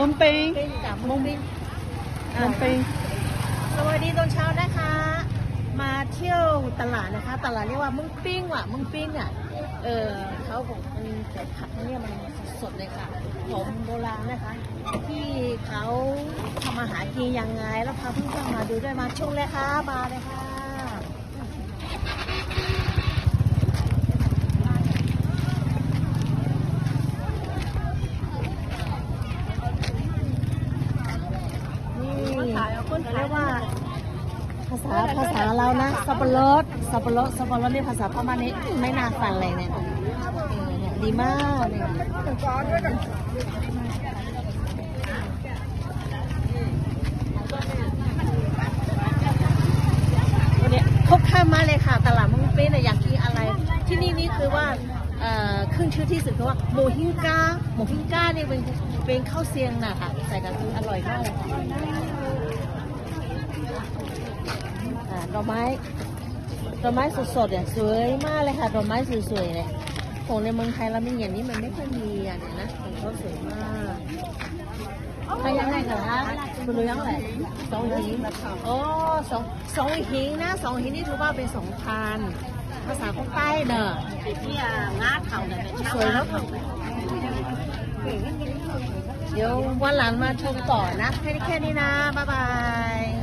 มุมปิงปิ้งกับมุ้งปิ้งมุมปิงสวัสดีตอนเช้านะคะ มาเที่ยวตลาดนะคะ ตลาดเรียกว่ามุ้งปิ้งว่ะมุ้งปิ้งอะเออเขาบอกมันแต่ผักเนี่ยมันสดๆเลยค่ะของโบราณนะคะ ที่เขาทำอาหารกินยังไง แล้วพาเพื่อนๆมาดูด้วยมาชมเลยค่ะมาเลยค่ะ นี่ เรียกว่า ภาษาภาษาเรานะสับปะรดสับปะรดสับปะรดนี่ภาษาพม่านี่ไม่น่าฟังเลยเนี่ยเออเนี่ยดีมากเนี่ยวันนี้ครบค่ามาเลยค่ะ ตลาดมุ้งเป้เนี่ยอยากกินอะไร ที่นี่นี่คือว่าเอ่อขึ้นชื่อที่สุดคือว่าโมฮิงกาโมฮิงกาเนี่ยเป็นเป็นข้าวเซียงนะคะใส่กับคืออร่อยมากเลยค่ะ อ่า ดอกไม้ดอกไม้สดๆเนี่ยสวยมากเลยค่ะดอกไม้สวยๆเนี่ยของในเมืองไทยเราไมีอย่างนี้มันไม่ค่อยมีอะเนี่ยนะของเขาสวยมากใครยังไงกันคะคุณรู้ยังไงสองหินโอ้สองสองหินนะสองหินนี่ถือว่าเป็นสองพันภาษาคนใต้เนอะที่งาเข่าเนี่ยสวยเนาะเดี๋ยววันหลังมาชมต่อนะแค่นี้นะบ๊ายบาย